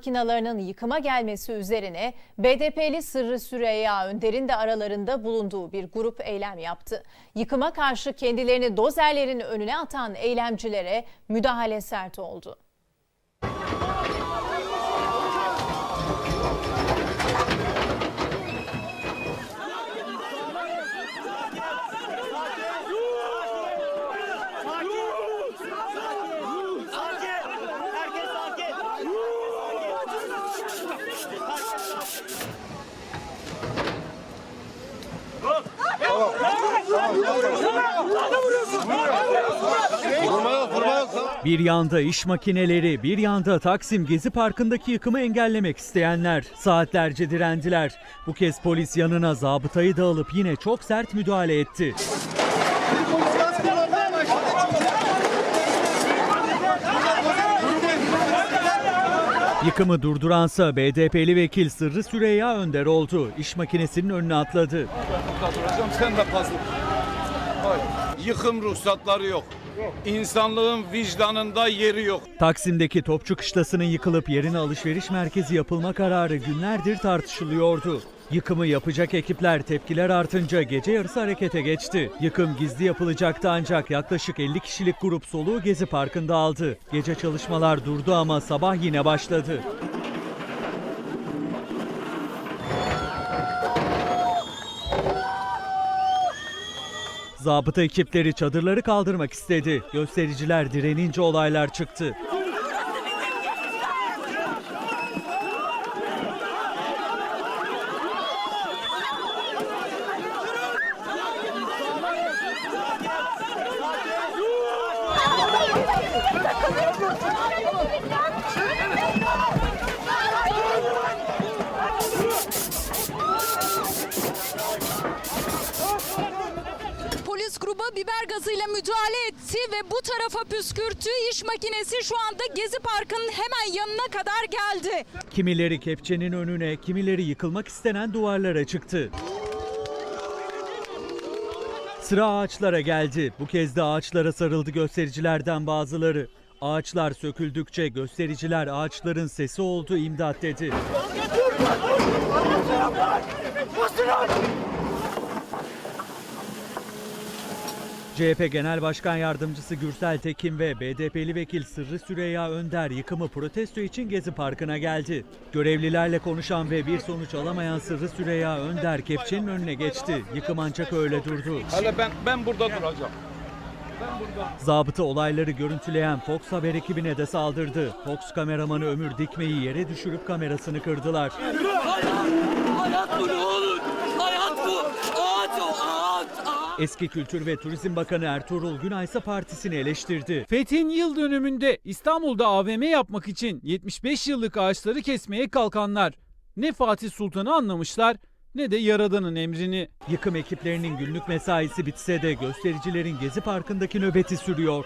makinalarının yıkıma gelmesi üzerine BDP'li Sırrı Süreyya Önder'in de aralarında bulunduğu bir grup eylem yaptı. Yıkıma karşı kendilerini dozerlerin önüne atan eylemcilere müdahale sert oldu. Bir yanda iş makineleri, bir yanda Taksim Gezi Parkı'ndaki yıkımı engellemek isteyenler saatlerce direndiler. Bu kez polis yanına zabıtayı da alıp yine çok sert müdahale etti. Yıkımı durduransa BDP'li vekil Sırrı Süreyya Önder oldu. İş makinesinin önüne atladı. Sen de fazla. Yıkım ruhsatları yok. İnsanlığın vicdanında yeri yok. Taksim'deki Topçu Kışlası'nın yıkılıp yerine alışveriş merkezi yapılma kararı günlerdir tartışılıyordu. Yıkımı yapacak ekipler tepkiler artınca gece yarısı harekete geçti. Yıkım gizli yapılacaktı ancak yaklaşık 50 kişilik grup soluğu Gezi Parkı'nda aldı. Gece çalışmalar durdu ama sabah yine başladı. Zabıta ekipleri çadırları kaldırmak istedi. Göstericiler direnince olaylar çıktı. Polis gazıyla müdahale etti ve bu tarafa püskürttü. İş makinesi şu anda Gezi Parkı'nın hemen yanına kadar geldi. Kimileri kepçenin önüne, kimileri yıkılmak istenen duvarlara çıktı. Sıra ağaçlara geldi. Bu kez de ağaçlara sarıldı göstericilerden bazıları. Ağaçlar söküldükçe göstericiler ağaçların sesi oldu imdat dedi. CHP Genel Başkan Yardımcısı Gürsel Tekin ve BDP'li vekil Sırrı Süreyya Önder yıkımı protesto için Gezi Parkı'na geldi. Görevlilerle konuşan ve bir sonuç alamayan Sırrı Süreyya Önder kepçenin önüne geçti. Yıkım ancak öyle durdu. Hele ben ben burada duracağım. Ben burada. Zabıta olayları görüntüleyen Fox Haber ekibine de saldırdı. Fox kameramanı Ömür Dikme'yi yere düşürüp kamerasını kırdılar. Hayat bu ne olur? Hayat bu. Ağaç o ağaç. ağaç. Eski Kültür ve Turizm Bakanı Ertuğrul Günay ise partisini eleştirdi. Fethin yıl dönümünde İstanbul'da AVM yapmak için 75 yıllık ağaçları kesmeye kalkanlar ne Fatih Sultan'ı anlamışlar ne de Yaradan'ın emrini. Yıkım ekiplerinin günlük mesaisi bitse de göstericilerin Gezi Parkı'ndaki nöbeti sürüyor.